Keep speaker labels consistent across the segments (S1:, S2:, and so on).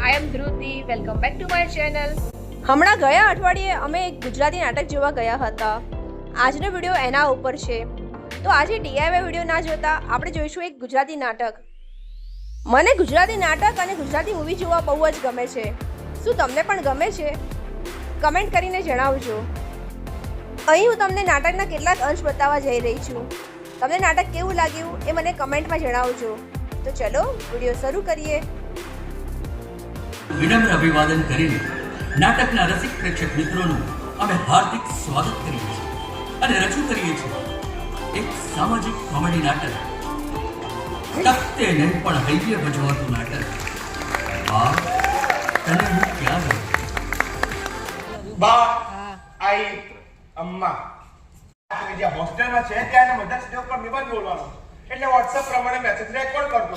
S1: I am Dhruti welcome back to my channel હમણાં ગયા અઠવાડિયે અમે એક ગુજરાતી નાટક જોવા ગયા હતા. આજનો વીડિયો એના ઉપર છે. તો આજે ડીઆઈવાય વીડિયો ના જોતા આપણે જોઈશું એક ગુજરાતી નાટક. મને ગુજરાતી નાટક અને ગુજરાતી મૂવી જોવા બહુ જ ગમે છે. શું તમને પણ ગમે છે? કમેન્ટ કરીને જણાવજો. અહીં હું તમને નાટકના કેટલાક અંશ બતાવવા જઈ રહી છું. તમને નાટક કેવું લાગ્યું એ મને કમેન્ટમાં જણાવજો. તો ચલો, વીડિયો શરૂ કરીએ.
S2: વિનમ્ર અભિવાદન કરીને નાટકના રસિક પ્રેક્ષક મિત્રોનું અમે હાર્દિક સ્વાગત કરીએ છીએ અને રજૂ કરીએ છીએ એક સામાજિક કોમેડી નાટક. તખતે નહીં પણ હૈયે ભજવાતું નાટક. તને હું ક્યાં મળું
S3: બા આઈ એટલે વોટ્સએપ પ્રમાણે મેસેજ રેકોર્ડ કરજો.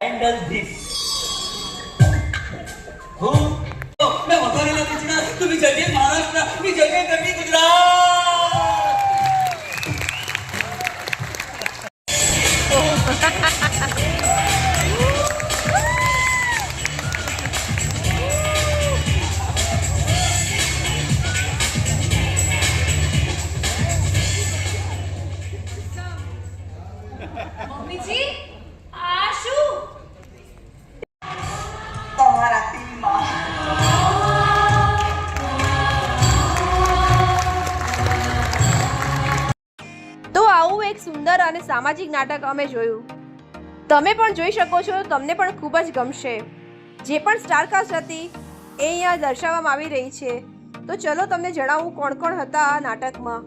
S2: હેન્ડલ ધીસ હું મેં
S4: વધારેલા કચરા તું
S5: વિજય મહારાષ્ટ્ર
S1: તો આવું એક સુંદર અને સામાજિક નાટક અમે જોયું. તમે પણ જોઈ શકો છો, તમને પણ ખૂબ જ ગમશે. જે પણ સ્ટારકાસ્ટ હતી, એ અહીંયા દર્શાવવામાં આવી રહી છે. તો ચલો તમને જણાવું કોણ કોણ હતા આ નાટકમાં.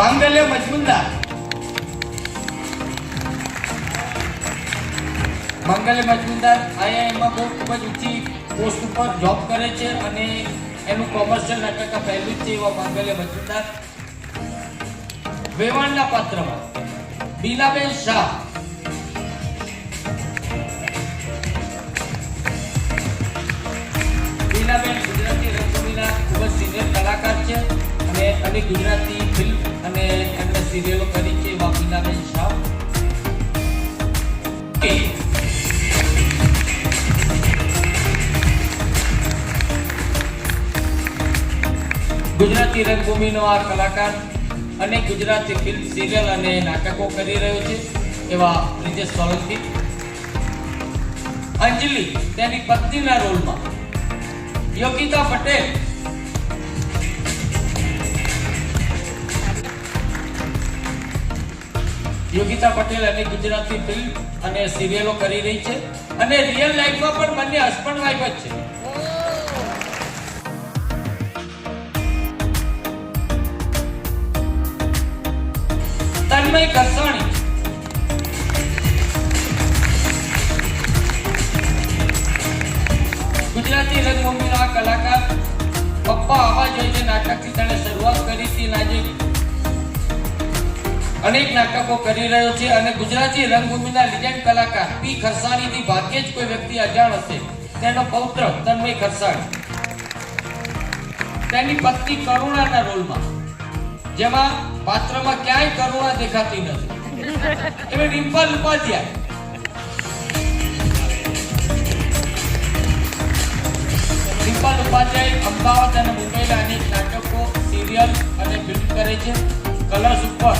S3: માંગલ્ય મજમુનદાર
S6: મંગલ મજમુદાર આઈઆઈએમમાં બહુ ખૂબ જ ઊંચી પોસ્ટ ઉપર જોબ કરે છે અને એનું કોમર્શિયલ નાટક પહેલું જ છે એવા મંગલ્ય મજમુદાર વેવાણના પાત્રમાં. બીલાબેન શાહ. બીલાબેન ગુજરાતી રંગભૂમિના ખૂબ જ સિનિયર કલાકાર છે અને અનેક ગુજરાતી ફિલ્મ અને એમને સિરિયલો કરી છે એવા બીલાબેન શાહ. ગુજરાતી રંગભૂમિનો આ કલાકાર અને ગુજરાતી ફિલ્મ સિરિયલ અને નાટકો કરી રહ્યો છે એવા બ્રિજેશ સોલંકી. અંજલિ, તેની પત્નીના રોલમાં યોગિતા પટેલ. યોગિતા પટેલ અને ગુજરાતી ફિલ્મ અને સિરિયલો કરી રહી છે. અને રિયલ લાઈફમાં પણ બંને હસબન્ડ વાઈફ જ છે. તન્મય કરસાણી ગુજરાતી રંગભૂમિનો આ કલાકાર પપ્પા આવા જોઈએ નાટકથી તેણે શરૂઆત કરી હતી આજે અનેક નાટકો કરી રહ્યો છે અને ગુજરાતી રંગભૂમિના લિજેન્ડ કલાકાર પી ખરસાણીથી ભાગ્યે જ કોઈ વ્યક્તિ અજાણ હશે. તેનો પૌત્ર તન્મય ખરસાણી. તેની પત્ની કરુણાના રોલમાં. જેમાં પાત્રમાં ક્યાંય કરુણા દેખાતી નથી. એવી ડિમ્પલ ઉપાધ્યાય. ડિમ્પલ ઉપાધ્યાય અમદાવાદ અને મુંબઈના અનેક નાટકો, સિરિયલ અને ફિલ્મ કરે છે. કલર્સ ઉપર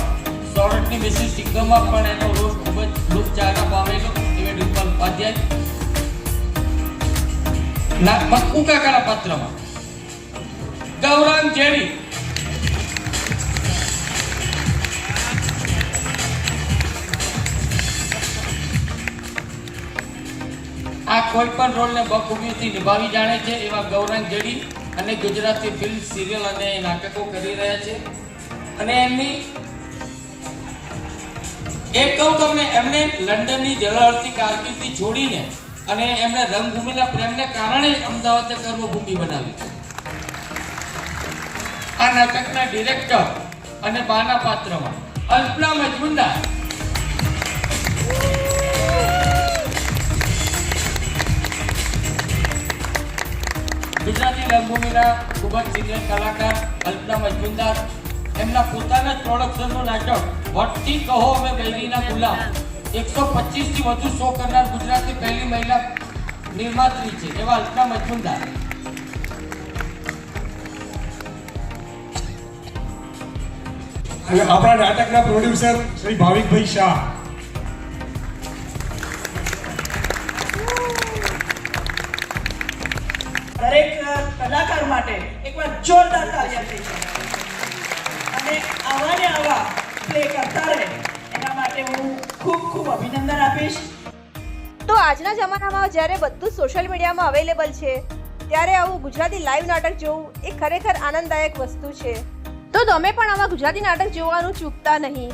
S6: સોરઠની બેસી સિંગમાં પણ એનો રોલ ખૂબ જ લોકચાહના પામેલો એવી ડિમ્પલ ઉપાધ્યાય. મક્કુ કાકાના પાત્રમાં. ગૌરાંગ જેડી કોઈ પણ રોલને બખૂબીથી નિભાવી જાણે છે એવા ગૌરંગ જેડી અને ગુજરાતી ફિલ્મ સિરિયલ અને નાટકો કરી રહ્યા છે. અને એમની એક કહું તમને, એમને લંડનની જળહળતી કારકિર્દી છોડીને અને એમને રંગભૂમિના પ્રેમને કારણે અમદાવાદને કર્મભૂમિ બનાવી છે. આ નાટકના ડિરેક્ટર અને બાના પાત્રમાં અલ્પના મજમુંદાર ગુજરાતી રંગભૂમિના ખૂબ જ સિનિયર કલાકાર, કલ્પના મજમુદાર. એમના પોતાના જ નાટક વટથી કહો અમે બૈરીના ગુલામ. એકસો પચીસથી વધુ શો કરનાર ગુજરાતની પહેલી મહિલા નિર્માત્રી છે એવા અલ્પના મજમુદાર.
S7: અને આપણા નાટકના પ્રોડ્યુસર શ્રી ભાવિકભાઈ શાહ.
S5: એકવાર જોરદાર તાળીયા થઈ છે. અને આવા ને આવા પ્લે કરતા રહે, એના માટે હું ખૂબ ખૂબ અભિનંદન આપીશ.
S1: તો આજના જમાનામાં જ્યારે બધું સોશિયલ મીડિયામાં અવેલેબલ છે, ત્યારે આવું ગુજરાતી લાઈવ નાટક જોવું એ ખરેખર આનંદદાયક વસ્તુ છે. તો તમે પણ આવા ગુજરાતી નાટક જોવાનું ચૂકતા નહીં.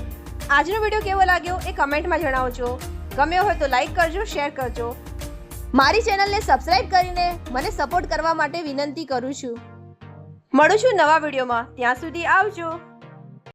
S1: આજનો વીડિયો કેવો લાગ્યો એ કમેન્ટમાં જણાવજો. ગમ્યો હોય તો લાઈક કરજો શેર કરજો. મારી ચેનલને સબસ્ક્રાઇબ કરીને મને સપોર્ટ કરવા માટે વિનંતી કરું છું. મળું છું નવા વિડીયોમાં. ત્યાં સુધી આવજો.